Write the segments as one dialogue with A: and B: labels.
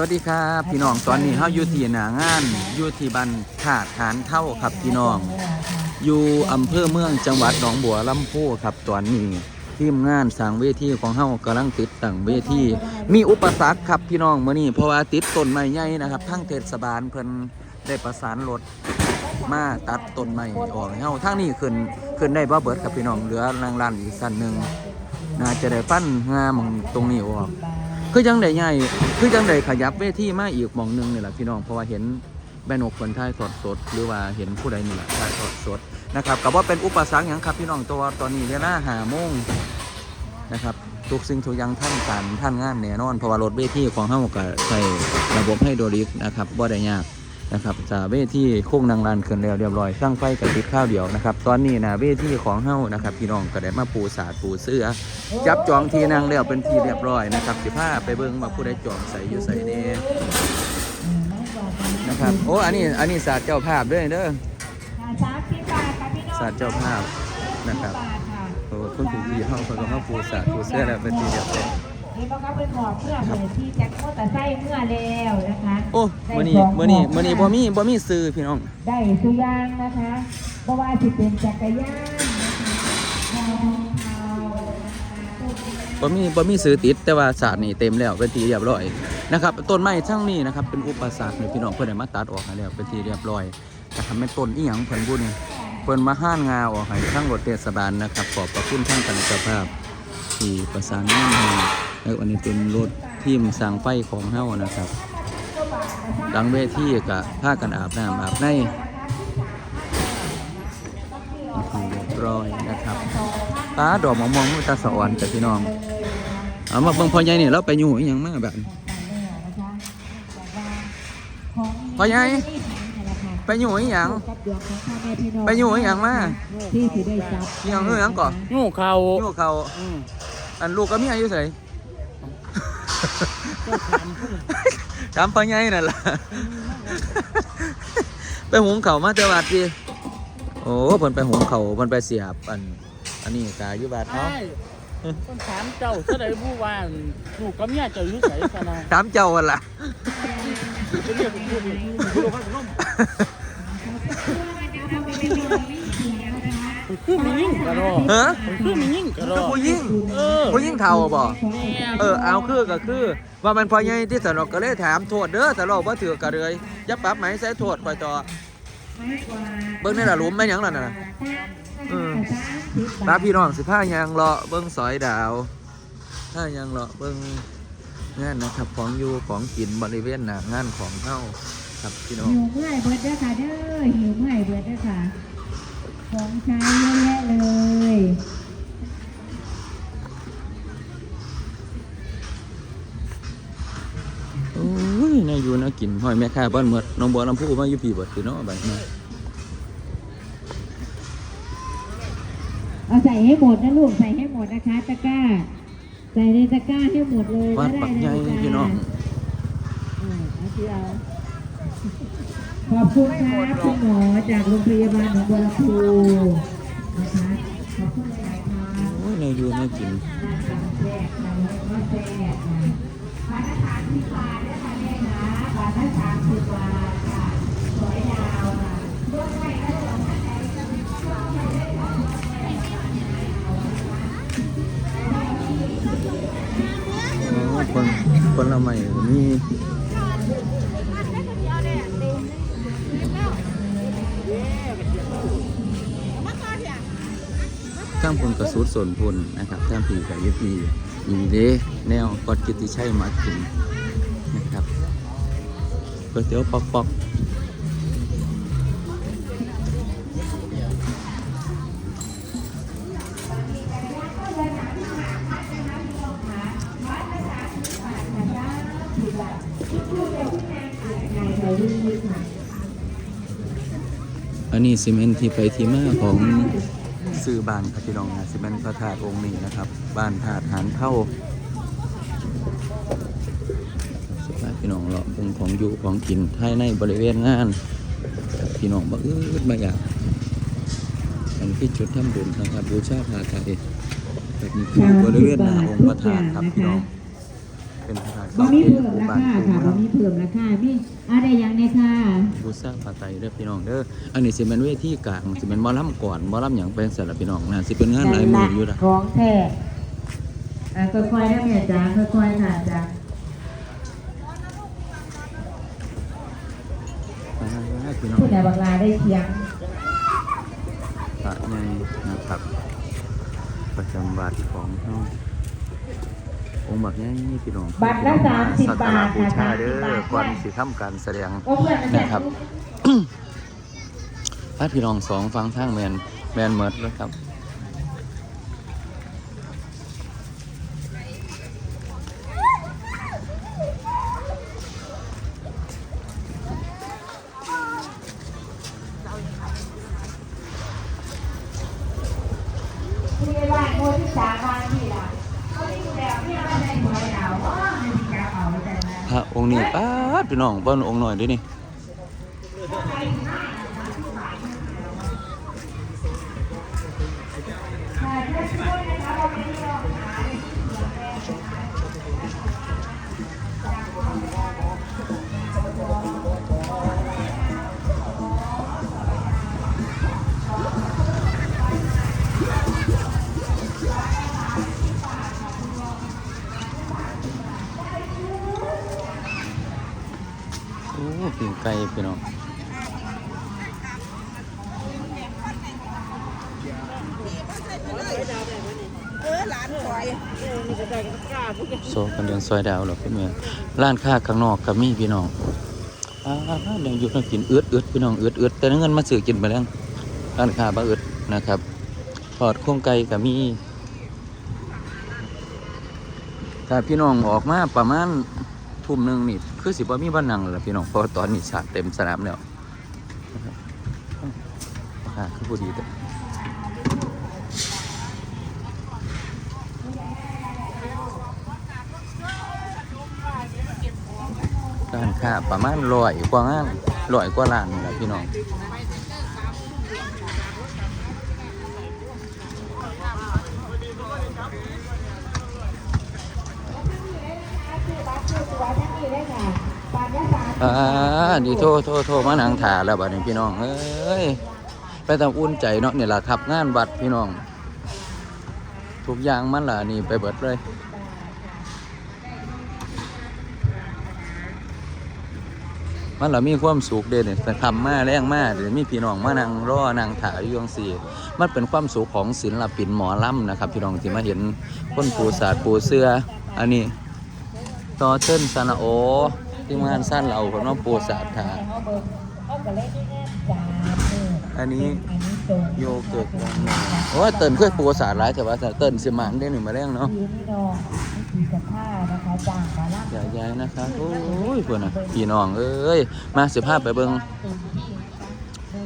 A: วัสดีครับพี่น้องตอนนี้เฮาอยู่ที่หน้างานอยู่ที่บ้านถาดฐานเท่าครับพี่น้อง อยู่อำเภอเมืองจังหวัดหนองบัวลำพูครับตอนนี้ทีมงานสร้างเวทีของเฮากำลังติดตั้งเวทีมีอุปสรรคครับพี่น้องมื้อนี้เพราะว่าติดต้นไม้ใหญ่นะครับทั้งเทศบาลเพิ่นได้ประสานรถมาตัดต้นไม้ออกให้เฮาทางนี้ขึ้นขึ้นได้บ่เบิดครับพี่น้องเหลือลางลานอีกสั้นหนึงน่าจะได้ฟันงามของตรงนี้ออก คือจังไดใหญ่คือจังไดขยับเวทีมาอีกหมองหนึงนี่แหละพี่น้องเพราะว่าเห็นแม่นกคนท้ายสดสด หรือว่าเห็นผู้ใดนี่แหละท้ายสดสดนะครับกับว่าเป็นอุปสรรคอย่างครับพี่น้องตัวตอนนี้เวลาหาโมงนะครับทุกสิ่งทุกอย่างท่านการท่านงานแน่นอนเพราะว่ารถเวทีของเฮาก็ใช้ระบบให้โดริกนะครับบ่ได้ยาก นะครับจะเวทีโค้งนางลานขึ้นแล้วเรียบร้อยสร้างไฟกับติดข้าวเดียวนะครับ ตอนนี้นะเวทีของเฮานะครับ พี่น้องก็ได้มาปูสาดปูเสื้อ จับจองที่นั่งแล้วเป็นที่เรียบร้อยนะครับสิพาไปเบิ่งว่าผู้ใดจองใส่อยู่ใส่เน่นะครับโอ้อันนี้อันนี้ศาสตร์เจ้าภาพด้วยเด้อ
B: สามสิบบาทค่ะพี่น้อง
A: ศาสตร์เจ้าภาพนะครับ
B: บาทค่ะ
A: โอ้คนถูกที่เฮาเพิ่นก็มาปูสาดปูเสื้อแล้วเป็นที่เรียบร้อย
B: นี่ก็เขาไปขอเมื่อเหมือนที่แจ็คโมอเตอร์ไซค์เมื่อแล้วนะคะ
A: โอ้มื้อนี้มื้อนี้มื้อนี้บ่มีบ่มีซื้อพี่น้อง
B: ได้สุยางนะคะเพราะว่าสิเป็นจักรยานนะคะทองเทานะคะ
A: บ่มีบ่มีซื้อติดแต่ว่าศาสตร์นี่เต็มแล้วเป็นที่เรียบร้อยนะครับต้นไม้ทั้งนี้นะครับเป็นอุปสรรคนี่พี่น้องเพิ่นได้มาตัดออกให้แล้วเป็นที่เรียบร้อยแต่ทำเป็นต้นอีหยังเพิ่นบุญนี่เพิ่นมาห้านงาออกให้ทั้งรถเทศบาลนะครับขอบพระคุณทั้งคณะเจ้าภาพที่ประสานงานให้แล้ว อันนี้เป็นรถทีมสร้างไฟของเฮานะครับดังเวทีก็พากันอาบน้ำอาบในนี่คือเรียบร้อยนะครับตาดอกมะม่วงมันตาสะอ่อนแต่พี่น้องเอามาเบิ่งพ่อใหญ่นี่เราไปอยู่อีหยังมาแบบนี้พ่อใหญ่ไปอยู่อีหยังไปอยู่อีหยังมา
B: ที่สิได้จับ
A: อีหยังเอ้ยหยังก่อน
C: งูเขา
A: อยู่เขาอันลูกก็มีอายุไส ถามพ่อใหญ่นั่นล่ะ ไปหุงเขาวมาแต่วัดดิโอ้เพิ่นไปหุงเขาวเพิ่นไปเสียบอัน อันนี้กาอยู่บาดเนาะ
C: ใช่ต้องถามเจ้าถ้าได้ผู้ว่าลูกกับเมียเจ้าอยู่ไสซะนะ
A: ถามเจ้าหั่นล่ะ
C: ไปเรียกลูกลูกเคือมียิ่งกระรอก
A: ฮะ
C: คือมียิ่งกระร
A: คือ
C: อก
A: ผู้หญิง
C: เออ
A: ผู้หญิงเฒ่าบ่
C: แม่
A: เออเอาคือก็คือ ว่ามันพ่อใหญ่ที่สนอกก็เลยถามโทษเด้อแต่เราบ่ถือก็เลยอย่าปรับไหมใส่โทษคอยต่อเบิ่งในละหลุมแม่นหยังล่ะน่ะเออตาพี่น้องสิพายางเลาะเบิ้งสอยดาวถ้ายางเลาะเบิ้งงานนะครับของอยู่ของกินบริเวณหน้างานของเฮาครับพี่น้อง
B: หิวเมื่อยเบิดเด้อค่ะเด้อหิวเมื่อยเบิดเด้อค่ะ ของใช้เยอะแยะเลย
A: โอ้ยน่าอยู่น่ากินห้อยแม่ค้าบ้านเมือดน้องบัวลำพูมาอยู่พี่เบิดคือเนาะบัดนี้
B: เอาใส่ให้หมดนะลูกใส่ให้หมดนะคะตะกร้า ใส่ในตะกร้าให้หมดเลย
A: วัด
B: ก็
A: ปักใหญ่
B: ได้เลย
A: พี่น้อง
B: เออเอาที่เอา ขอบคุณครับคุณหมอจากโรงพยาบาลหนองบัวลำพูนะคะขอบคุณหลายๆครับ
A: โอ้ยน่าอยู่น่ากิน
B: แจกนะก็แจกนะบาทละสามสิบบาทนะคะแม่นะบาทละสามสิบบาทค่ะสวยยาวค่ะรถไฟก็สองพันใด
A: โอ้คนคนละใหม่มี กระสุดส่วนพนนะครับข้างผีกับยึดมีมีเดแนวกอดกิติชัยมากินนะครับก๋วยเตี๋ยวปอกปอกอันนี้ซีเมนต์ที่ไปที่มาของ ซื้อบ้านครับพี่น้องนะซิเมนพระธาตุองค์นี้นะครับ บ้านธาตุหานเท่าสุดท้ายพี่น้องเราองของอยู่ของกินภายในบริเวณงาน พี่น้องบ่อืดมาอยากอันที่จุดทำบุญนะครับบูชาพาไทยแบบนี้คือบริเวณหน้าองค์พระธาตุครับพี่น้อง เป็นพระธาตุ
B: บ่มี
A: เก่า
B: เพิ่มรา
A: บ้าน
B: คา
A: ปู
B: ค่ะ
A: เมื
B: บ่
A: อง
B: มีเพิ่มราคามีอะไรอย่างเนี้ยค่ะ
A: บูซาปาไตเด้อพี่น้องเด้ออันนี้สิเป็นเวทีกลางสิเป็นหมอลำก่อนหมอลำหยังเป็นสารบพี่น้องนะสิเป็นงานหลายมืออยู่ละ
B: ของแท้อะค่อยๆนะเมียจ๋าค่อยๆค่ะจ๋า
A: อ่าพี่น้อง
B: ผู้ใดบังลาได้เคียง
A: พระในนะครับ ประจำวัดของเฮา องค์บักใหญ่พี่น้อง
B: บัตรละสามสิบ
A: สักก
B: บา
A: ระ
B: ท
A: บู
B: นะ
A: ชา
B: สาม
A: เด้
B: สิบบา
A: อ
B: ท
A: ก่อนสิทำการแสดง
B: โอ้เพื่อนมันจะ
A: นะครับพระพี่น้องสองฟังทางแมนแมนเมิดแล้วครับ
B: พี่น้อ
A: งบ้านองค์หน่อยด้วยนี่ ไก่พี่น้องโซกันเดือนซอยดาวหรอพี่เมียร้านค้าข้างนอกก็มีพี่น้องอ่าเดี๋ยวอยู่งกินเอื้อดเอื้อดพี่น้องเอื้อดเอื้อดแต่เงินมาซื้อกินไปแล้วร้านค้าบ้าเอื้อดนะครับทอดโครงไก่ก็มีถ้าพี่น้องออกมาประมาณทุ่มหนึ่งนี่ คือสิบ่มีบ้านนังแล้วพี่น้องเพราะว่าตอนนี้สาดเต็มสนามแล้วนะครับอ่าคือผู้ดีแต่ร้านค้าประมาณร้อยกว่างานร้อยกว่าล้านนี่แหละพี่น้อง อ่าดีโทษโทษโทษมานังถ่าแล้วบัดนี้พี่น้องเอ้ยไปทำอุ่นใจเนาะนี่แหละครับงานบัดพี่น้อง ทุกอย่างมันล่ะนี่ไปเบิดเลยมันล่ะมีความสุขเด่นแต่ทำมาแรงมากเดี๋ยวมีพี่น้องมานั่งรอนั่งถ่ายอยู่จังสี่มันเป็นความสุขของศิลปินหมอลำนะครับ พี่น้องที่มาเห็นคนปูศาสตร์ปูเสื้อ อันนี้ต่อเชิญสนาโอ ที่งานสั้นเราคนว่าปูศาสตร์ค่ะ
B: อากระเล็กจานเออ
A: อันนี้โยเกิร์ตโอ้เตินเพื่อปูศาตร์หลายแต่ว่าเตินสิมันได้หนึ่งมาแรงเนาะ
B: ทีนี่น้องนี่คือกับผ้านะคะจางมาล่า
A: อย่าย้ายนะคะโอ้ยเพื่อนน่ะพี่น้องเอ้ยมาสิภาพไปเบิ่ง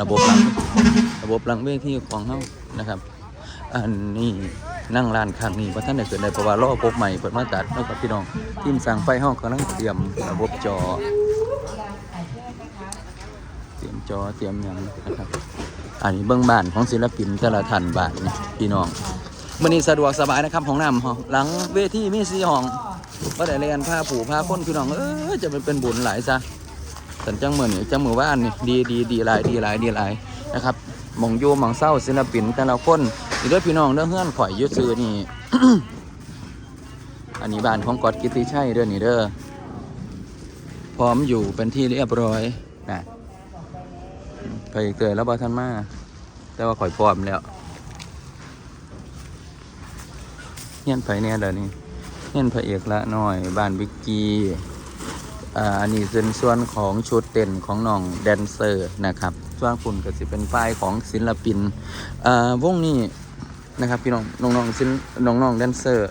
A: ระบบหลังระบบหลังเวทีของเฮานะครับ อันนี้ นั่งร้านข้างนี้ว่าท่านได้เกิดได้เพราะว่ารอพบใหม่เปิดมาตัดนะครับพี่น้องทีมสั่งไฟห้องกำลังเตรียมระบบจอ เตรียมจอเตรียมหยังนะครับอันนี้เบื้องบ้านของศิลปินแต่ละท่านบ้านนี่พี่น้องมื้อนี้สะดวกสบายนะครับของน้ำห้องหลังเวทีมีสี่ห้องว่าได้เรียนผ้าผูผ้าคนพี่น้องเออจะเป็นเป็นบุญหลายซะสันจังเมือนี่จังมือว่านนี่ดีดีดีหลายดีหลายดีหลายนะครับหมองโยหมองเศร้าศิลปินแต่ละคน นี่เด้อพี่น้องเด้อเฮือนข่อยอยุซื้อนี่ อันนี้บ้านของกอดกิติชัยเด้อนี่เด้อพร้อมอยู่เป็นที่เรียบร้อยนะไปเตยแล้วบ่ทันมาแต่ว่าข่อยพร้อมแล้วเฮียนไผเนี่ยเด้อนี่เฮียนพระเอกละน้อยบ้านวิกกี้อันนี้เป็นส่วนของชุดเต้นของน้องแดนเซอร์นะครับส่วนคุณก็สิเป็นฝ่ายของศิลปินอ่าวงนี้ นะครับ พี่น้องน้องๆศิลน้องๆแดนเซอร์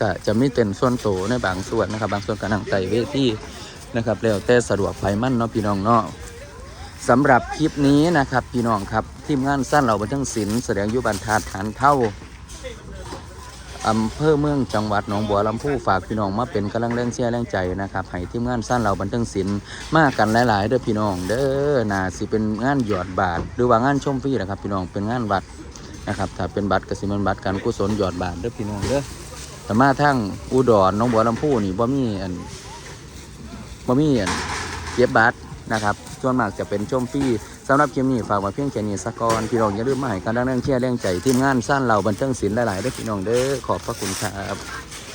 A: ก็จะมีเต้นส่วนโตวในบางส่วนนะครับ บางส่วนก็นั่งไต่เวทีนะครับแล้วแต่สะดวกไฟมั่นเนาะพี่น้องเนาะสำหรับคลิปนี้นะครับ พี่น้องครับทีมงานสั้นเราบันเทิงศิลป์แสดงยุบันทาฐานเท่าอำเภอเมืองจังหวัดหนองบัวลำพูฝากพี่น้องมาเป็นกำลังแรงเชียร์แรงใจนะครับให้ทีมงานสั้นเราบันเทิงศิลป์มากันหลาย ๆ เด้อพี่น้อง เด้อน่าสิเป็นงานหยอดบาท หรือว่างานชมฟรีนะครับ พี่น้องเป็นงานบัตร นะครับถ้าเป็นบัตรกสิมันบัตรการกุศลหยอดบาทเด้อพี่น้องเด้อแต่มาทั้งอุดรหนองบัวลำพูนี่บ่มีอันบ่มีอันเก็บบัตรนะครับส่วนมากจะเป็นชมฟรีสำหรับคลิปนี้ฝากมาเพียงแค่นี้สักก่อนพี่น้องอย่าลืมมาให้การดังเรื่องเชียร์แรงใจทีมงานสร้างเหล่าบันเทิงศิลป์หลายๆเด้อพี่น้องเด้อขอบพระคุณครับ